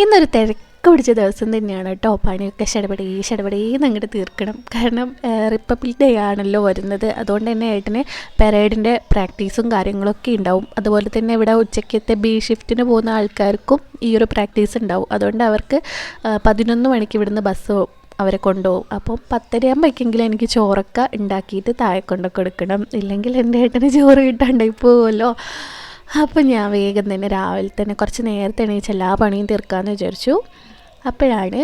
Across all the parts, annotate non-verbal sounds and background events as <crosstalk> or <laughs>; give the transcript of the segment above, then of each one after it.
ഇന്നൊരു തിരക്ക് പിടിച്ച ദിവസം തന്നെയാണ് കേട്ടോ. പണിയൊക്കെ ഷടപടേ ഷടപടേന്ന് അങ്ങോട്ട് തീർക്കണം. കാരണം റിപ്പബ്ലിക് ഡേ ആണല്ലോ വരുന്നത്. അതുകൊണ്ട് തന്നെ ഏട്ടന് പെരേഡിന്റെ പ്രാക്ടീസും കാര്യങ്ങളൊക്കെ ഉണ്ടാവും. അതുപോലെ തന്നെ ഇവിടെ ഉച്ചയ്ക്കത്തെ ബി ഷിഫ്റ്റിന് പോകുന്ന ആൾക്കാർക്കും ഈ ഒരു പ്രാക്ടീസ് ഉണ്ടാവും. അതുകൊണ്ട് അവർക്ക് പതിനൊന്ന് മണിക്ക് ഇവിടുന്ന് ബസ് അവരെ കൊണ്ടുപോകും. അപ്പം പത്തരയാകുമ്പോഴേക്കെങ്കിലും എനിക്ക് ചോറൊക്കെ ഉണ്ടാക്കിയിട്ട് താഴെ കൊണ്ടൊക്കെ കൊടുക്കണം. ഇല്ലെങ്കിൽ എന്റെ ഏട്ടന് ചോറ് കിട്ടാണ്ടായി പോകുമല്ലോ അപ്പം ഞാൻ വേഗം തന്നെ രാവിലെ തന്നെ കുറച്ച് നേരത്തെ എണീച്ച് എല്ലാ പണിയും തീർക്കാമെന്ന് വിചാരിച്ചു. അപ്പോഴാണ്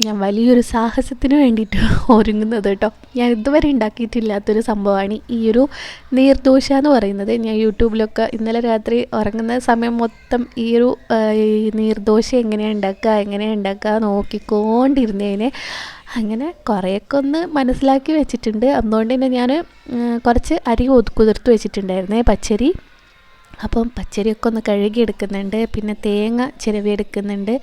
ഞാൻ വലിയൊരു സാഹസത്തിന് വേണ്ടിയിട്ട് <laughs> ഒരുങ്ങുന്നത് കേട്ടോ. ഞാൻ ഇതുവരെ ഉണ്ടാക്കിയിട്ടില്ലാത്തൊരു സംഭവമാണ് ഈ ഒരു നീർദോശ എന്ന് പറയുന്നത്. ഞാൻ യൂട്യൂബിലൊക്കെ ഇന്നലെ രാത്രി ഉറങ്ങുന്ന സമയം മൊത്തം ഈ ഒരു നീർദോശ എങ്ങനെയാണ് ഉണ്ടാക്കുക എങ്ങനെയാണ് ഉണ്ടാക്കുക നോക്കിക്കൊണ്ടിരുന്നതിനെ അങ്ങനെ കുറേയൊക്കെ ഒന്ന് മനസ്സിലാക്കി വെച്ചിട്ടുണ്ട്. അതുകൊണ്ട് തന്നെ ഞാൻ കുറച്ച് അരി കുതിർത്ത് വെച്ചിട്ടുണ്ടായിരുന്നേ പച്ചരി. അപ്പം പച്ചരിയൊക്കെ ഒന്ന് കഴുകിയെടുക്കുന്നുണ്ട്. പിന്നെ തേങ്ങ ചിരവിയെടുക്കുന്നുണ്ട്.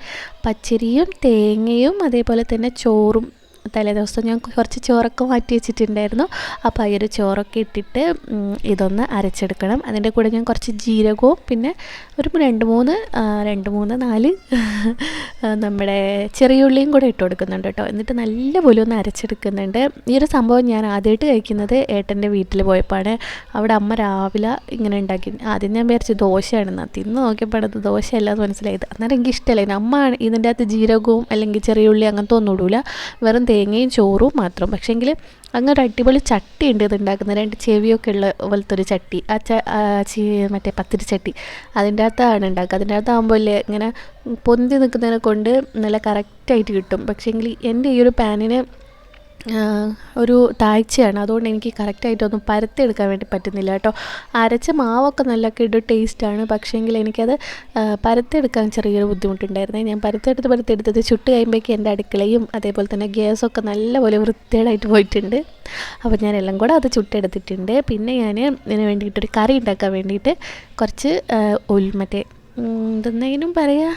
പച്ചരിയും തേങ്ങയും അതേപോലെ തന്നെ ചോറും തലേദിവസം ഞാൻ കുറച്ച് ചോറൊക്കെ മാറ്റി വെച്ചിട്ടുണ്ടായിരുന്നു. അപ്പോൾ ഈ ഒരു ചോറൊക്കെ ഇട്ടിട്ട് ഇതൊന്ന് അരച്ചെടുക്കണം. അതിന്റെ കൂടെ ഞാൻ കുറച്ച് ജീരകവും പിന്നെ ഒരു രണ്ട് മൂന്ന് രണ്ട് മൂന്ന് നാല് നമ്മുടെ ചെറിയ ഉള്ളിയും കൂടെ ഇട്ട് കൊടുക്കുന്നുണ്ട് കേട്ടോ. എന്നിട്ട് നല്ലപോലെ ഒന്ന് അരച്ചെടുക്കുന്നുണ്ട്. ഈ ഒരു സംഭവം ഞാൻ ആദ്യമായിട്ട് കഴിക്കുന്നത് ഏട്ടന്റെ വീട്ടിൽ പോയപ്പോഴാണ് അവിടെ അമ്മ രാവിലെ ഇങ്ങനെ ഉണ്ടാക്കി ആദ്യം ഞാൻ വിചാരിച്ചു ദോശയാണെന്ന് തിന്ന് നോക്കിയപ്പോഴത് ദോശയല്ല എന്ന് മനസ്സിലായത്. അന്നേരം എനിക്ക് ഇഷ്ടമല്ല. അമ്മ ഇതിന്റെ അകത്ത് ജീരകവും അല്ലെങ്കിൽ ചെറിയ ഉള്ളി അങ്ങനത്തെ ഒന്നും ഇടൂല. വെറും തേങ്ങയും ചോറും മാത്രം. പക്ഷേങ്കിൽ അങ്ങനെ അടിപൊളി ചട്ടി ഉണ്ട് ഇത് ഉണ്ടാക്കുന്ന രണ്ട് ചെവിയൊക്കെ ഉള്ള പോലത്തെ ഒരു ചട്ടി. ആ ച മറ്റേ പത്തിരി ചട്ടി അതിന്റെ അകത്താണ് ഉണ്ടാക്കുക അതിന്റെ അകത്താകുമ്പോൾ അല്ലേ ഇങ്ങനെ പൊന്തി നിൽക്കുന്നതിനെ കൊണ്ട് നല്ല കറക്റ്റായിട്ട് കിട്ടും. പക്ഷേങ്കിൽ എന്റെ ഈ ഒരു പാനിന് ഒരു താഴ്ചയാണ് അതുകൊണ്ട് എനിക്ക് കറക്റ്റായിട്ടൊന്നും പരത്തിയെടുക്കാൻ വേണ്ടി പറ്റുന്നില്ല കേട്ടോ. അരച്ച മാവൊക്കെ നല്ല കിടു ടേസ്റ്റാണ് പക്ഷേങ്കിൽ എനിക്കത് പരത്തിയെടുക്കാൻ ചെറിയൊരു ബുദ്ധിമുട്ടുണ്ടായിരുന്നേ. ഞാൻ പരത്തെടുത്ത് പരത്തെടുത്തത് ചുട്ട് കഴിയുമ്പോഴേക്കും എന്റെ അടുക്കളയും അതേപോലെ തന്നെ ഗ്യാസൊക്കെ നല്ലപോലെ വൃത്തികേടായിട്ട് പോയിട്ടുണ്ട്. അപ്പോൾ ഞാൻ എല്ലാം കൂടെ അത് ചുട്ടെടുത്തിട്ടുണ്ട്. പിന്നെ ഞാൻ ഇതിന് വേണ്ടിയിട്ടൊരു കറി ഉണ്ടാക്കാൻ വേണ്ടിയിട്ട് കുറച്ച് ഉൽ മറ്റേ എന്തെന്നെങ്കിലും പറയുക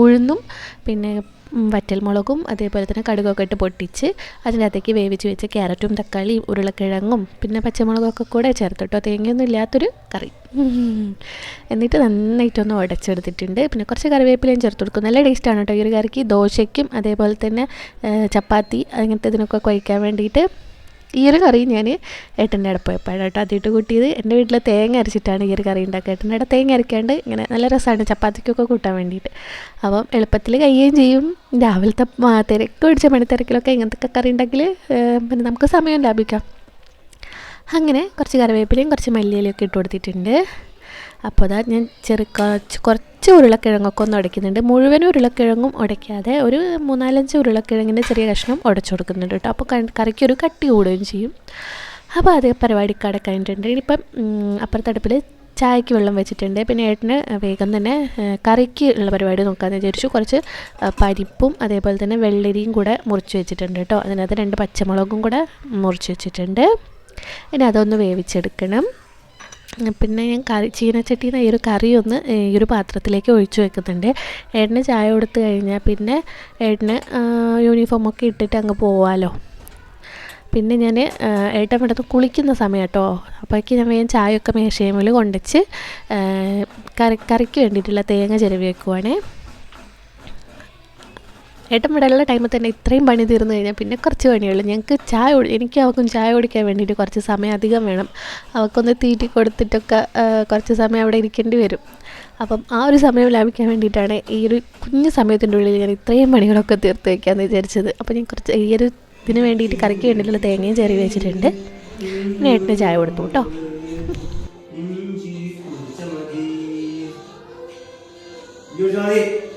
ഉഴുന്നും പിന്നെ വറ്റൽമുളകും അതേപോലെ തന്നെ കടുകൊക്കെ ഇട്ട് പൊട്ടിച്ച് അതിനകത്തേക്ക് വേവിച്ച് വെച്ച് ക്യാരറ്റും തക്കാളിയും ഉരുളക്കിഴങ്ങും പിന്നെ പച്ചമുളകൊക്കെ കൂടെ ചേർത്തിട്ടോ. തേങ്ങയൊന്നും ഇല്ലാത്തൊരു കറി. <laughs> എന്നിട്ട് നന്നായിട്ടൊന്ന് ഉടച്ചെടുത്തിട്ടുണ്ട്. പിന്നെ കുറച്ച് കറിവേപ്പിലയും ചേർത്ത് കൊടുക്കും. നല്ല ടേസ്റ്റാണ് കേട്ടോ ഈ ഒരു കറിക്ക്. ദോശയ്ക്കും അതേപോലെ തന്നെ ചപ്പാത്തി അങ്ങനത്തെ ഇതിനൊക്കെ കുഴിക്കാൻ വേണ്ടിയിട്ട് ഈ ഒരു കറി ഞാൻ ഏട്ടന്റെ അവിടെ പോയപ്പോഴാണ് കേട്ടോ അതിട്ട് കൂട്ടിയത്. എന്റെ വീട്ടിൽ തേങ്ങ അരച്ചിട്ടാണ് ഈ ഒരു കറി ഉണ്ടാക്കുക. ഏട്ടന്റെ അവിടെ തേങ്ങ അരക്കാണ്ട് ഇങ്ങനെ നല്ല രസമാണ് ചപ്പാത്തിക്കൊക്കെ കൂട്ടാൻ വേണ്ടിയിട്ട്. അപ്പം എളുപ്പത്തിൽ കഴിയുകയും ചെയ്യും. രാവിലത്തെ തിരക്ക് പിടിച്ച മണിത്തിരക്കിലൊക്കെ ഇങ്ങനത്തെ കറി ഉണ്ടെങ്കിൽ പിന്നെ നമുക്ക് സമയം ലാഭിക്കാം. അങ്ങനെ കുറച്ച് കറിവേപ്പിലയും കുറച്ച് മല്ലിയിലൊക്കെ ഇട്ട് കൊടുത്തിട്ടുണ്ട്. അപ്പോൾ അതാ ഞാൻ ചെറു കുറച്ച് കുറച്ച് ഉരുളക്കിഴങ്ങൊക്കെ ഒന്ന് ഉടയ്ക്കുന്നുണ്ട്. മുഴുവൻ ഉരുളക്കിഴങ്ങും ഉടയ്ക്കാതെ ഒരു മൂന്നാലഞ്ച് ഉരുളക്കിഴങ്ങിന്റെ ചെറിയ കഷ്ണം ഉടച്ചു കൊടുക്കുന്നുണ്ട് കേട്ടോ. അപ്പോൾ കറിക്കൊരു കട്ടി കൂടുകയും ചെയ്യും. അപ്പോൾ അത് പരിപാടിക്ക് കഴിഞ്ഞിട്ടുണ്ട് ഇനിയിപ്പം അപ്പുറത്തടുപ്പിൽ ചായക്ക് വെള്ളം വെച്ചിട്ടുണ്ട്. പിന്നെ ഏട്ടന് വേഗം തന്നെ കറിക്ക് ഉള്ള പരിപാടി നോക്കാമെന്ന് വിചാരിച്ചു. കുറച്ച് പരിപ്പും അതേപോലെ തന്നെ വെള്ളരിയും കൂടെ മുറിച്ച് വെച്ചിട്ടുണ്ട് കേട്ടോ. അതിനകത്ത് രണ്ട് പച്ചമുളകും കൂടെ മുറിച്ച് വെച്ചിട്ടുണ്ട്. ഇനി അതൊന്ന് വേവിച്ചെടുക്കണം. പിന്നെ ഞാൻ കറി ചീനച്ചട്ടിയിൽ നിന്ന് ഈ ഒരു കറി ഒന്ന് ഈ ഒരു പാത്രത്തിലേക്ക് ഒഴിച്ചു വെക്കുന്നുണ്ട്. ഏട്ടന് ചായ കൊടുത്ത് കഴിഞ്ഞാൽ പിന്നെ ഏട്ടന് യൂണിഫോമൊക്കെ ഇട്ടിട്ട് അങ്ങ് പോവാമല്ലോ പിന്നെ ഞാൻ ഏട്ടൻ ഇവിടുന്ന് കുളിക്കുന്ന സമയം കേട്ടോ അപ്പോഴേക്ക് ഞാൻ വേഗം ചായയൊക്കെ മേശയമേൽ കൊണ്ടുവച്ച് കറി കറിക്ക് വേണ്ടിയിട്ടുള്ള തേങ്ങ ചിരവി വെക്കുവാണേ. ഏട്ടൻ ഉള്ള ടൈമിൽ തന്നെ ഇത്രയും പണി തീർന്നു കഴിഞ്ഞാൽ പിന്നെ കുറച്ച് പണിയുള്ളൂ. ഞങ്ങൾക്ക് ചായ എനിക്ക് അവർക്കും ചായ കുടിക്കാൻ വേണ്ടിയിട്ട് കുറച്ച് സമയം അധികം വേണം. അവർക്കൊന്ന് തീറ്റി കൊടുത്തിട്ടൊക്കെ കുറച്ച് സമയം അവിടെ ഇരിക്കേണ്ടി വരും. അപ്പം ആ ഒരു സമയം ലാഭിക്കാൻ വേണ്ടിയിട്ടാണ് ഈ ഒരു കുഞ്ഞു സമയത്തിന്റെ ഉള്ളിൽ ഞാൻ ഇത്രയും പണികളൊക്കെ തീർത്ത് വയ്ക്കാമെന്ന് വിചാരിച്ചത്. അപ്പോൾ ഞാൻ കുറച്ച് ഈ ഒരു ഇതിന് വേണ്ടിയിട്ട് കറിക്ക് വേണ്ടിയിട്ടുള്ള തേങ്ങയും ചെറിയ വെച്ചിട്ടുണ്ട്. പിന്നെ ഏട്ടന് ചായ കൊടുത്തു കേട്ടോ. Usually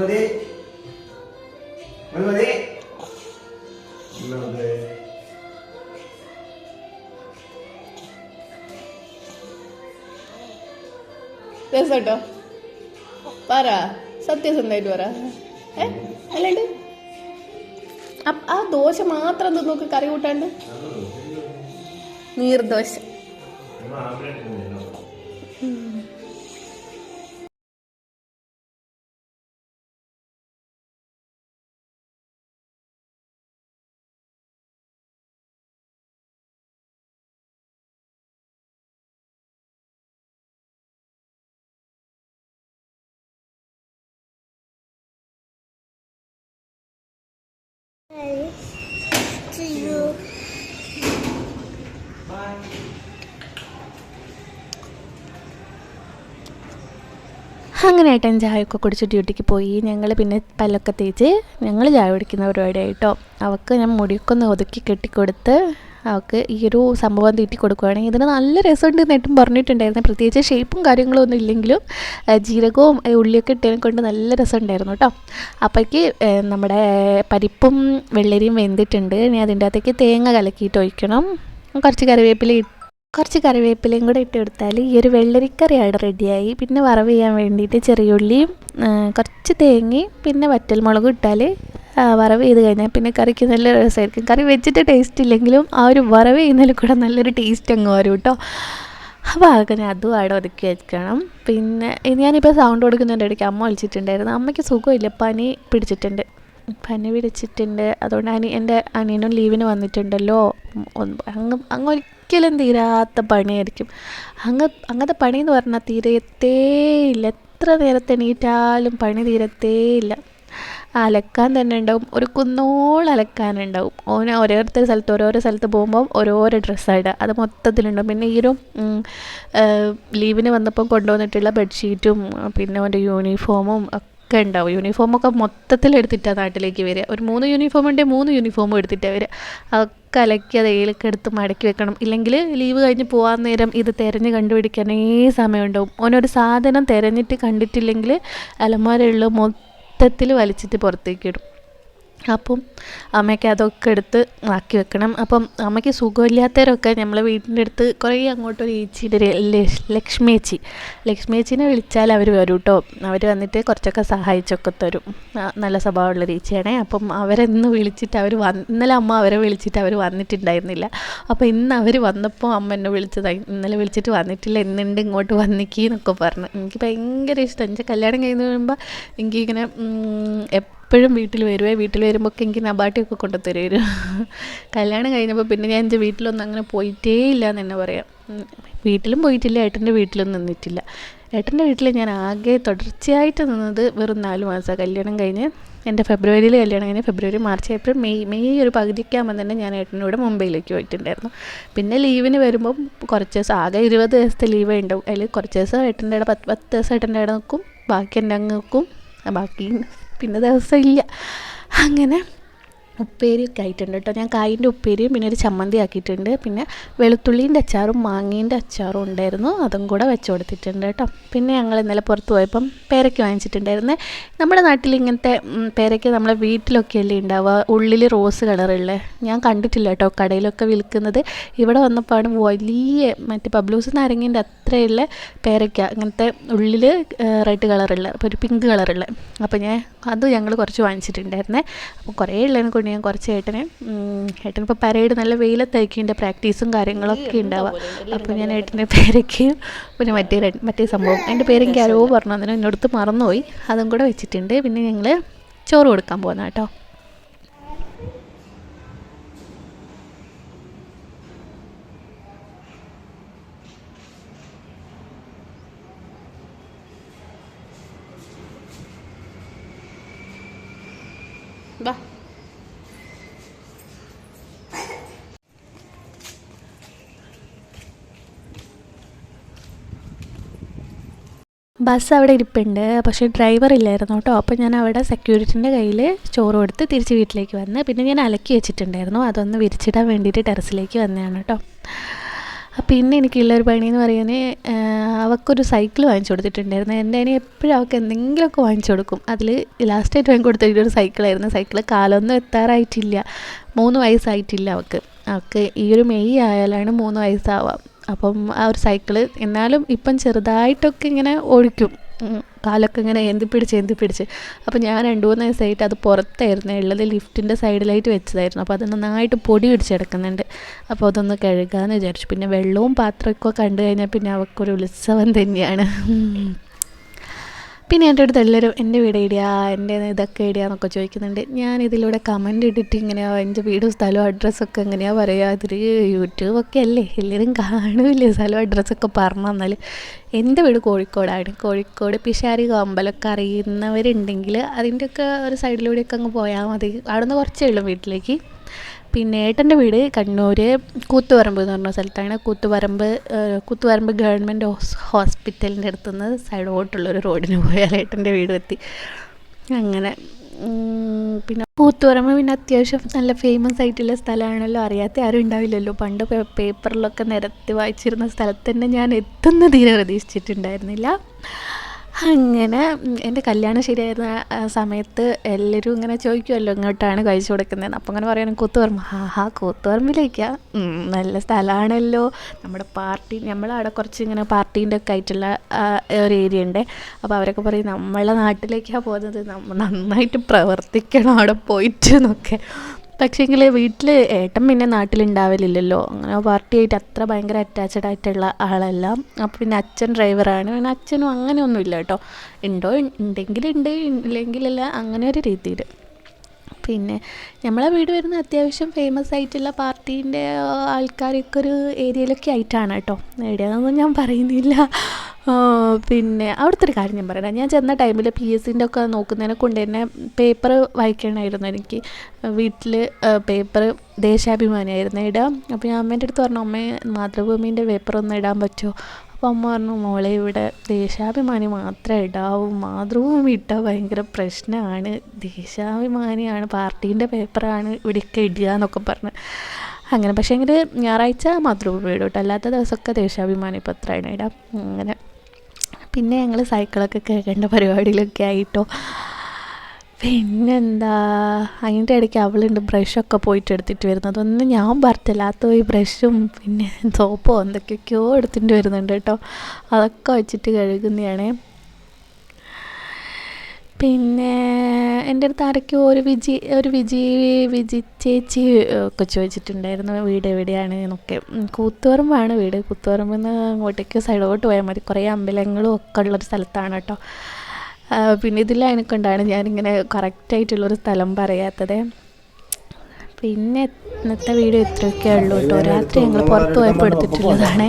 മതി മതി മതി രസട്ടോ? പറ. സത്യസന്ധമായിട്ട് പറ. ഏ? അല്ലാണ്ട്. ആ ദോശ മാത്രം നോക്ക് കറി കൂട്ടാണ്ട്? നീർദോശ. To you. അങ്ങനെ ഏട്ടൻ ചായയൊക്കെ കുടിച്ച് ഡ്യൂട്ടിക്ക് പോയി. ഞങ്ങൾ പിന്നെ പല്ലൊക്കെ തേച്ച് ഞങ്ങൾ ചായ കുടിക്കുന്ന പരിപാടിയായിട്ടോ അവൾക്ക് ഞാൻ മുടിയൊക്കെ ഒന്ന് ഒതുക്കി കെട്ടിക്കൊടുത്ത് അവൾക്ക് ഈ ഒരു സംഭവം തീറ്റി കൊടുക്കുകയാണെങ്കിൽ ഇതിന് നല്ല രസമുണ്ട് നേട്ടും പറഞ്ഞിട്ടുണ്ടായിരുന്നു. പ്രത്യേകിച്ച് ഷേപ്പും കാര്യങ്ങളും ഒന്നും ഇല്ലെങ്കിലും ജീരകവും ഉള്ളിയൊക്കെ ഇട്ടതിനെ കൊണ്ട് നല്ല രസമുണ്ടായിരുന്നു കേട്ടോ. അപ്പോഴേക്ക് നമ്മുടെ പരിപ്പും വെള്ളരിയും വെന്തിട്ടുണ്ട്. ഇനി അതിന്റെ അകത്തേക്ക് തേങ്ങ കലക്കിയിട്ട് ഒഴിക്കണം. കുറച്ച് കറിവേപ്പില കുറച്ച് കറിവേപ്പിലയും കൂടെ ഇട്ട് കൊടുത്താൽ ഈ ഒരു വെള്ളരിക്കറിയാണ് റെഡിയായി. പിന്നെ വറവ് ചെയ്യാൻ വേണ്ടിയിട്ട് ചെറിയുള്ളിയും കുറച്ച് തേങ്ങയും പിന്നെ വറ്റൽമുളകും ഇട്ടാൽ വറവ് ചെയ്ത് കഴിഞ്ഞാൽ പിന്നെ കറിക്ക് നല്ല രസമായിരിക്കും. കറി വെച്ചിട്ട് ടേസ്റ്റ് ഇല്ലെങ്കിലും ആ ഒരു വറവ് ചെയ്യുന്നതിൽ കൂടെ നല്ലൊരു ടേസ്റ്റ് അങ്ങ് വരും കേട്ടോ അപ്പോൾ അങ്ങനെ അതും അവിടെ ഒതുക്കി വെക്കണം. പിന്നെ ഞാനിപ്പോൾ സൗണ്ട് കൊടുക്കുന്നതിന്റെ ഇടയ്ക്ക് അമ്മ വിളിച്ചിട്ടുണ്ടായിരുന്നു. അമ്മയ്ക്ക് സുഖമില്ല. പനി പിടിച്ചിട്ടുണ്ട്. പനി പിടിച്ചിട്ടുണ്ട്. അതുകൊണ്ട് അനി എന്റെ അനിയനും ലീവിന് വന്നിട്ടുണ്ടല്ലോ. അങ്ങ് അങ്ങ് ഒരിക്കലും തീരാത്ത പണിയായിരിക്കും. അങ്ങ് അങ്ങനത്തെ പണി എന്ന് പറഞ്ഞാൽ തീരത്തേ ഇല്ല. എത്ര നേരത്തെ എണീറ്റാലും പണി തീരത്തേ ഇല്ല. അലക്കാൻ തന്നെ ഉണ്ടാവും. ഒരു കുന്നോളം അലക്കാനുണ്ടാവും ഓന ഓരോരുത്തർ സ്ഥലത്ത് ഓരോരോ സ്ഥലത്ത് പോകുമ്പോൾ ഓരോരോ ഡ്രസ്സായിട്ട് അത് മൊത്തത്തിലുണ്ടാവും. പിന്നെ ഈ ഒരു ലീവിന് വന്നപ്പോൾ കൊണ്ടുവന്നിട്ടുള്ള ബെഡ്ഷീറ്റും പിന്നെ അവന്റെ യൂണിഫോമും ഒക്കെ ഉണ്ടാവും. യൂണിഫോമൊക്കെ മൊത്തത്തിൽ എടുത്തിട്ടാണ് നാട്ടിലേക്ക് വരിക. ഒരു മൂന്ന് യൂണിഫോം ഉണ്ടെങ്കിൽ മൂന്ന് യൂണിഫോമും എടുത്തിട്ടാണ് വരിക. അതൊക്കെ അലക്കി അത് ഏലൊക്കെ എടുത്ത് മടക്കി വെക്കണം. ഇല്ലെങ്കിൽ ലീവ് കഴിഞ്ഞ് പോകാൻ നേരം ഇത് തിരഞ്ഞ് കണ്ടുപിടിക്കാനേ സമയമുണ്ടാവും ഓനൊരു സാധനം തിരഞ്ഞിട്ട് കണ്ടിട്ടില്ലെങ്കിൽ അലമാരയുള്ള മൊത്തത്തിൽ വലിച്ചിട്ട് പുറത്തേക്ക് ഇടും. അപ്പം അമ്മയ്ക്ക് അതൊക്കെ എടുത്ത് ആക്കി വെക്കണം. അപ്പം അമ്മയ്ക്ക് സുഖമില്ലാത്തവരൊക്കെ നമ്മൾ വീടിന്റെ അടുത്ത് കുറേ അങ്ങോട്ട് ഒരു ഏച്ചിയുടെ ലക്ഷ്മി ഏച്ചി. ലക്ഷ്മി ഏച്ചിനെ വിളിച്ചാൽ അവർ വരും കേട്ടോ. അവർ വന്നിട്ട് കുറച്ചൊക്കെ സഹായിച്ചൊക്കെ തരും. നല്ല സ്വഭാവമുള്ള ഏച്ചിയാണേ. അപ്പം അവരെന്ന് വിളിച്ചിട്ട് അവർ വന്ന് ഇന്നലെ അമ്മ അവരെ വിളിച്ചിട്ട് അവർ വന്നിട്ടുണ്ടായിരുന്നില്ല. അപ്പോൾ ഇന്ന് അവർ വന്നപ്പോൾ അമ്മ എന്നെ വിളിച്ചതായി ഇന്നലെ വിളിച്ചിട്ട് വന്നിട്ടില്ല ഇന്നുണ്ട് ഇങ്ങോട്ട് വന്നിക്കി എന്നൊക്കെ പറഞ്ഞു. എനിക്ക് ഭയങ്കര ഇഷ്ടം. എന്റെ കല്യാണം കഴിഞ്ഞ് വരുമ്പോൾ എനിക്കിങ്ങനെ ഉം, എപ്പോഴും വീട്ടിൽ വരുവേ? വീട്ടിൽ വരുമ്പോൾ എനിക്ക് നബാട്ടിയൊക്കെ കൊണ്ടു തരുമായിരുന്നു കല്യാണം കഴിഞ്ഞപ്പോൾ പിന്നെ ഞാൻ എന്റെ വീട്ടിലൊന്നും അങ്ങനെ പോയിട്ടേ ഇല്ല എന്ന് തന്നെ പറയാം. വീട്ടിലും പോയിട്ടില്ല ഏട്ടന്റെ വീട്ടിലും നിന്നിട്ടില്ല. ഏട്ടന്റെ വീട്ടിൽ ഞാൻ ആകെ തുടർച്ചയായിട്ട് നിന്നത് വെറും നാല് മാസമാണ് കല്യാണം കഴിഞ്ഞ് എന്റെ ഫെബ്രുവരിയിൽ കല്യാണം കഴിഞ്ഞ് ഫെബ്രുവരി മാർച്ച് ഏപ്രിൽ മെയ് മെയ് ഒരു പകുതിയൊക്കെ ആകുമ്പോൾ തന്നെ ഞാൻ ഏട്ടന്റെ കൂടെ മുംബൈയിലേക്ക് പോയിട്ടുണ്ടായിരുന്നു. പിന്നെ ലീവിന് വരുമ്പം കുറച്ച് ദിവസം ആകെ ഇരുപത് ദിവസത്തെ ലീവേ ഉണ്ടാവും അതിൽ കുറച്ച് ദിവസം ഏട്ടന്റെ ഇവിടെ പത്ത് പത്ത് ദിവസം ഏട്ടന്റെ ഇവിടെ നിൽക്കും. ബാക്കി എന്റെ അങ്ങ് നിൽക്കും. ബാക്കി പിന്നെ ദിവസം അങ്ങനെ ഉപ്പേരിയൊക്കെ ആയിട്ടുണ്ട് കേട്ടോ. ഞാൻ കായിന്റെ ഉപ്പേരിയും പിന്നെ ഒരു ചമ്മന്തി ആക്കിയിട്ടുണ്ട്. പിന്നെ വെളുത്തുള്ളീന്റെ അച്ചാറും മാങ്ങേന്റെ അച്ചാറും ഉണ്ടായിരുന്നു. അതും കൂടെ വെച്ച് കൊടുത്തിട്ടുണ്ട് കേട്ടോ. പിന്നെ ഞങ്ങൾ ഇന്നലെ പുറത്ത് പോയപ്പം പേരയ്ക്ക് വാങ്ങിച്ചിട്ടുണ്ടായിരുന്നേ. നമ്മുടെ നാട്ടിൽ ഇങ്ങനത്തെ പേരയ്ക്ക് നമ്മളെ വീട്ടിലൊക്കെ അല്ലേ ഉണ്ടാവുക? ഉള്ളിൽ റോസ് കളറുള്ള. ഞാൻ കണ്ടിട്ടില്ല കേട്ടോ കടയിലൊക്കെ വിൽക്കുന്നത്. ഇവിടെ വന്നപ്പോഴാണ് വലിയ മറ്റേ പബ്ലൂസ് നാരങ്ങേന്റെ അത്രയുള്ള പേരയ്ക്ക അങ്ങനത്തെ ഉള്ളിൽ റെഡ് കളറുള്ള ഒരു പിങ്ക് കളറുള്ള. അപ്പോൾ ഞാൻ അത് ഞങ്ങൾ കുറച്ച് വാങ്ങിച്ചിട്ടുണ്ടായിരുന്നേ. അപ്പോൾ കുറേ ഉള്ളതിനെ കൊണ്ട് ഞാൻ കുറച്ച് ഏട്ടനെ ഏട്ടൻ ഏട്ടന് ഇപ്പോൾ പരേഡ് നല്ല വെയിലത്തയക്കിന്റെ പ്രാക്ടീസും കാര്യങ്ങളൊക്കെ ഉണ്ടാവുക. അപ്പോൾ ഞാൻ ഏട്ടന്റെ പേരയ്ക്കയും പിന്നെ മറ്റേ മറ്റേ സംഭവം. എന്റെ പേരെനിക്ക് ആരോ പറഞ്ഞു അതിന് എന്നോടത്ത് മറന്നുപോയി. അതും കൂടെ വെച്ചിട്ടുണ്ട്. പിന്നെ ഞങ്ങൾ ചോറ് കൊടുക്കാൻ പോകുന്ന കേട്ടോ. ബാ. ബസ് അവിടെ ഇരിപ്പുണ്ട്. പക്ഷേ ഡ്രൈവർ ഇല്ലായിരുന്നു കേട്ടോ. അപ്പോൾ ഞാൻ അവിടെ സെക്യൂരിറ്റിന്റെ കയ്യിൽ ചോറ് കൊടുത്ത് തിരിച്ച് വീട്ടിലേക്ക് വന്ന് പിന്നെ ഞാൻ അലക്കി വെച്ചിട്ടുണ്ടായിരുന്നു. അതൊന്ന് വിരിച്ചിടാൻ വേണ്ടിയിട്ട് ടെറസിലേക്ക് വന്നതാണ് കേട്ടോ. പിന്നെ എനിക്കുള്ളൊരു പണി എന്ന് പറയുന്നത് അവൾക്കൊരു സൈക്കിൾ വാങ്ങിച്ചു കൊടുത്തിട്ടുണ്ടായിരുന്നു. എന്റെ അതിന് എപ്പോഴും അവൾക്ക് എന്തെങ്കിലുമൊക്കെ വാങ്ങിച്ചു കൊടുക്കും. അതിൽ ലാസ്റ്റായിട്ട് വാങ്ങി കൊടുത്തിട്ട് ഒരു സൈക്കിളായിരുന്നു. സൈക്കിൾ കാലൊന്നും എത്താറായിട്ടില്ല. മൂന്ന് വയസ്സായിട്ടില്ല അവൾക്ക് അവൾക്ക് ഈ ഒരു മെയ് ആയാലാണ് മൂന്ന് വയസ്സാവുക. അപ്പം ആ ഒരു സൈക്കിൾ എന്നാലും ഇപ്പം ചെറുതായിട്ടൊക്കെ ഇങ്ങനെ ഓടിക്കും. കാലൊക്കെ ഇങ്ങനെ ഏന്തി പിടിച്ച് ഏന്തി പിടിച്ച്. അപ്പോൾ ഞാൻ രണ്ട് മൂന്ന് ദിവസമായിട്ട് അത് പുറത്തായിരുന്നു. ഉള്ളത് ലിഫ്റ്റിന്റെ സൈഡിലായിട്ട് വെച്ചതായിരുന്നു. അപ്പോൾ അത് നന്നായിട്ട് പൊടി പിടിച്ച് കിടക്കുന്നുണ്ട്. അപ്പോൾ അതൊന്ന് കഴുകാമെന്ന് വിചാരിച്ചു. പിന്നെ വെള്ളവും പാത്രമൊക്കെ കണ്ടു കഴിഞ്ഞാൽ പിന്നെ അവൾക്കൊരു ഉത്സവം തന്നെയാണ്. പിന്നെ എന്റെ അടുത്ത് എല്ലാവരും എന്റെ വീട് ഇടിയാ എന്റെ ഇതൊക്കെ ഇടുക എന്നൊക്കെ ചോദിക്കുന്നുണ്ട്. ഞാൻ ഇതിലൂടെ കമന്റ് ഇട്ടിട്ട് ഇങ്ങനെയാ എന്റെ വീടും സ്ഥലവും അഡ്രസ്സൊക്കെ എങ്ങനെയാ പറയുക അതിൽ യൂട്യൂബൊക്കെ അല്ലേ? എല്ലാവരും കാണൂല്ലേ? സ്ഥലവും അഡ്രസ്സൊക്കെ പറഞ്ഞു തന്നാൽ എന്റെ വീട് കോഴിക്കോടാണ്. കോഴിക്കോട് പിഷാരി കോമ്പലൊക്കെ അറിയുന്നവരുണ്ടെങ്കിൽ അതിന്റെയൊക്കെ ഒരു സൈഡിലൂടെയൊക്കെ അങ്ങ് പോയാൽ മതി. അവിടെ നിന്ന് കുറച്ചേ ഉള്ളൂ വീട്ടിലേക്ക്. പിന്നെ ഏട്ടന്റെ വീട് കണ്ണൂർ കൂത്തുപറമ്പ് എന്ന് പറഞ്ഞ സ്ഥലത്താണ്. കൂത്തുപറമ്പ് കൂത്തുപറമ്പ് ഗവൺമെന്റ് ഹോസ് ഹോസ്പിറ്റലിന്റെ അടുത്തുനിന്ന് സൈഡോട്ടുള്ളൊരു റോഡിന് പോയാൽ ഏട്ടന്റെ വീട് എത്തി അങ്ങനെ. പിന്നെ കൂത്തുപറമ്പ് പിന്നെ അത്യാവശ്യം നല്ല ഫേമസ് ആയിട്ടുള്ള സ്ഥലമാണല്ലോ. അറിയാത്ത ആരും ഉണ്ടാവില്ലല്ലോ. പണ്ട് പേപ്പറിലൊക്കെ നിരത്തി വായിച്ചിരുന്ന സ്ഥലത്ത് തന്നെ ഞാൻ എത്തുന്ന തീരെ പ്രതീക്ഷിച്ചിട്ടുണ്ടായിരുന്നില്ല. അങ്ങനെ എന്റെ കല്യാണം ശരിയായിരുന്ന സമയത്ത് എല്ലാവരും ഇങ്ങനെ ചോദിക്കുമല്ലോ ഇങ്ങോട്ടാണ് കഴിച്ചു കൊടുക്കുന്നത് അപ്പം അങ്ങനെ പറയാനും കൂത്തുപറമ്പ്. ഹാ ഹാ കൂത്തുപറമ്പിലേക്കാ. നല്ല സ്ഥലമാണല്ലോ നമ്മുടെ പാർട്ടി നമ്മളവിടെ കുറച്ച് ഇങ്ങനെ പാർട്ടീന്റെ ഒക്കെ ആയിട്ടുള്ള ഒരു ഏരിയ ഉണ്ട്. അപ്പോൾ അവരൊക്കെ പറയും നമ്മളെ നാട്ടിലേക്കാണ് പോകുന്നത്. നന്നായിട്ട് പ്രവർത്തിക്കണം അവിടെ പോയിട്ട് എന്നൊക്കെ. പക്ഷേങ്കിൽ വീട്ടിൽ ഏട്ടൻ പിന്നെ നാട്ടിലുണ്ടാവലില്ലല്ലോ. അങ്ങനെ പാർട്ടിയായിട്ട് അത്ര ഭയങ്കര അറ്റാച്ച്ഡ് ആയിട്ടുള്ള ആളല്ല. അപ്പോൾ പിന്നെ അച്ഛൻ ഡ്രൈവറാണ് പിന്നെ അച്ഛനും അങ്ങനെയൊന്നുമില്ല കേട്ടോ. ഉണ്ടോ? ഉണ്ടെങ്കിലുണ്ട്. ഇല്ലെങ്കിലല്ല. അങ്ങനെ ഒരു രീതിയിൽ പിന്നെ നമ്മളെ വീട് വരുന്ന അത്യാവശ്യം ഫേമസ് ആയിട്ടുള്ള പാർട്ടീന്റെ ആൾക്കാരൊക്കെ ഒരു ഏരിയയിലൊക്കെ ആയിട്ടാണ് കേട്ടോ. എവിടെയാണെന്നൊന്നും ഞാൻ പറയുന്നില്ല. പിന്നെ അവിടുത്തെ ഒരു കാര്യം ഞാൻ പറയണം ഞാൻ ചെന്ന ടൈമിൽ പി എസ് സിന്റെ ഒക്കെ നോക്കുന്നതിനെ കൊണ്ട് തന്നെ പേപ്പർ വായിക്കണമായിരുന്നു എനിക്ക്. വീട്ടിൽ പേപ്പർ ദേശാഭിമാനിയായിരുന്നു ഇടാം. അപ്പോൾ ഞാൻ അമ്മേന്റെ അടുത്ത് പറഞ്ഞു അമ്മേ മാതൃഭൂമിന്റെ പേപ്പർ ഒന്ന് ഇടാൻ പറ്റുമോ? അപ്പോൾ അമ്മ പറഞ്ഞു മോളെ ഇവിടെ ദേശാഭിമാനി മാത്രമേ ഇടാവൂ മാതൃഭൂമി ഇട്ടാൽ ഭയങ്കര പ്രശ്നമാണ്. ദേശാഭിമാനിയാണ് പാർട്ടീന്റെ പേപ്പറാണ് ഇവിടെയൊക്കെ ഇടുക എന്നൊക്കെ പറഞ്ഞ്. അങ്ങനെ പക്ഷേ എങ്കിൽ ഞായറാഴ്ച മാതൃഭൂമി ഇടും കേട്ടോ അല്ലാത്ത ദിവസമൊക്കെ ദേശാഭിമാനി പത്രമാണ് ഇടാം. അങ്ങനെ. പിന്നെ ഞങ്ങൾ സൈക്കിളൊക്കെ കേൾക്കേണ്ട പരിപാടിയിലൊക്കെ ആയിട്ടോ. പിന്നെന്താ? അതിന്റെ ഇടയ്ക്ക് അവളുണ്ട് ബ്രഷൊക്കെ പോയിട്ട് എടുത്തിട്ട് വരുന്നത്. ഒന്നും ഞാൻ പറഞ്ഞില്ലാത്ത ഈ ബ്രഷും പിന്നെ സോപ്പോ എന്തൊക്കെയൊക്കെയോ എടുത്തിട്ട് വരുന്നുണ്ട് കേട്ടോ. അതൊക്കെ വെച്ചിട്ട് കഴുകുന്നതാണ്. പിന്നെ എന്റെ അടുത്ത് ആരൊക്കെയോ ഒരു വിജി ഒരു വിജി വിജി ചേച്ചി ഒക്കെ ചോദിച്ചിട്ടുണ്ടായിരുന്നു വീട് എവിടെയാണ് എന്നൊക്കെ. കൂത്തുപറമ്പാണ് വീട്. കൂത്തുപറമ്പിൽ നിന്ന് അങ്ങോട്ടേക്ക് സൈഡോട്ട് പോയാൽ മതി. കുറേ അമ്പലങ്ങളും ഒക്കെ ഉള്ളൊരു സ്ഥലത്താണ് കേട്ടോ. പിന്നെ ഇതിൽ അതിനെക്കൊണ്ടാണ് ഞാനിങ്ങനെ കറക്റ്റായിട്ടുള്ളൊരു സ്ഥലം പറയാത്തത്. പിന്നെ ഇന്നത്തെ വീഡിയോ ഇത്രയൊക്കെ ഉള്ളൂ കേട്ടോ. രാത്രി ഞങ്ങൾ പുറത്ത് പോയപ്പോൾ എടുത്തിട്ടുള്ളതാണ്.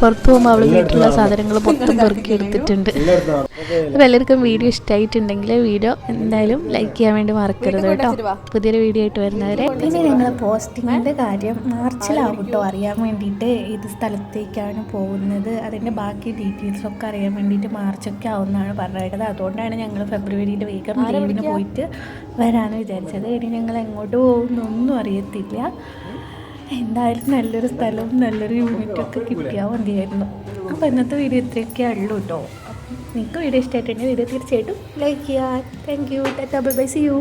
പുറത്ത് പോകുമ്പോൾ അവൾ വീട്ടിലുള്ള സാധനങ്ങൾ മൊത്തം പെറുക്കി എടുത്തിട്ടുണ്ട്. അപ്പോൾ എല്ലാവർക്കും വീഡിയോ ഇഷ്ടമായിട്ടുണ്ടെങ്കിൽ വീഡിയോ എന്തായാലും ലൈക്ക് ചെയ്യാൻ വേണ്ടി മറക്കരുത് കേട്ടോ. പുതിയൊരു വീഡിയോ ആയിട്ട് വരുന്നവരെ പിന്നെ ഞങ്ങൾ പോസ്റ്റിങ്ങിന്റെ കാര്യം മാർച്ചിലാവും കേട്ടോ. അറിയാൻ വേണ്ടിയിട്ട് ഏത് സ്ഥലത്തേക്കാണ് പോകുന്നത് അതിന്റെ ബാക്കി ഡീറ്റെയിൽസൊക്കെ അറിയാൻ വേണ്ടിയിട്ട് മാർച്ചൊക്കെ ആവുമെന്നാണ് പറഞ്ഞത്. അതുകൊണ്ടാണ് ഞങ്ങൾ ഫെബ്രുവരിയിൽ വേഗം പോയിട്ട് വരാമെന്ന് വിചാരിച്ചത്. ഇനി ഞങ്ങൾ എങ്ങോട്ട് പോകുന്നൊന്നും അറിയത്തില്ല. എന്തായാലും നല്ലൊരു സ്ഥലവും നല്ലൊരു യൂണിറ്റും ഒക്കെ കിട്ടിയാൽ മതിയായിരുന്നു. അപ്പോൾ ഇന്നത്തെ വീഡിയോ ഇത്രയൊക്കെ ഉള്ളൂ കേട്ടോ നിങ്ങൾക്ക് വീഡിയോ ഇഷ്ടമായിട്ടുണ്ടെങ്കിൽ വീഡിയോ തീർച്ചയായിട്ടും ലൈക്ക് ചെയ്യുക thank you tata bye bye see you